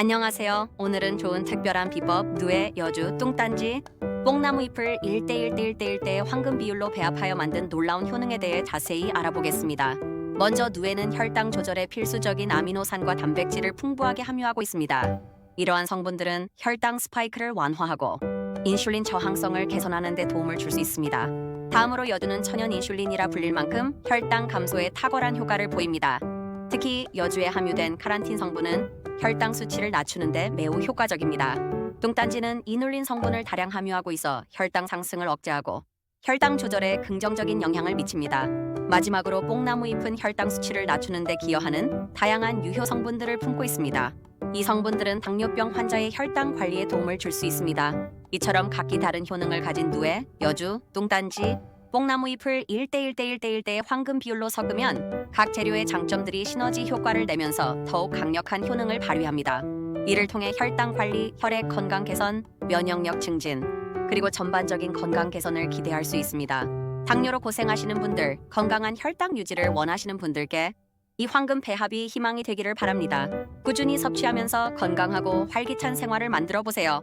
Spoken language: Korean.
안녕하세요. 오늘은 좋은 특별한 비법 누에 여주 뚱딴지 뽕나무 잎을 1대1대1대1대 황금 비율로 배합하여 만든 놀라운 효능에 대해 자세히 알아보겠습니다. 먼저 누에는 혈당 조절에 필수적인 아미노산과 단백질을 풍부하게 함유하고 있습니다. 이러한 성분들은 혈당 스파이크를 완화하고 인슐린 저항성을 개선하는 데 도움을 줄 수 있습니다. 다음으로 여주는 천연 인슐린이라 불릴 만큼 혈당 감소에 탁월한 효과를 보입니다. 특히 여주에 함유된 카란틴 성분은 혈당 수치를 낮추는데 매우 효과적입니다. 뚱딴지는 이눌린 성분을 다량 함유하고 있어 혈당 상승을 억제하고 혈당 조절에 긍정적인 영향을 미칩니다. 마지막으로 뽕나무 잎은 혈당 수치를 낮추는 데 기여하는 다양한 유효 성분들을 품고 있습니다. 이 성분들은 당뇨병 환자의 혈당 관리에 도움을 줄 수 있습니다. 이처럼 각기 다른 효능을 가진 누에, 여주, 뚱딴지, 뽕나무 잎을 1대1대1대1대 황금 비율로 섞으면 각 재료의 장점들이 시너지 효과를 내면서 더욱 강력한 효능을 발휘합니다. 이를 통해 혈당 관리, 혈액 건강 개선, 면역력 증진, 그리고 전반적인 건강 개선을 기대할 수 있습니다. 당뇨로 고생하시는 분들, 건강한 혈당 유지를 원하시는 분들께 이 황금 배합이 희망이 되기를 바랍니다. 꾸준히 섭취하면서 건강하고 활기찬 생활을 만들어 보세요.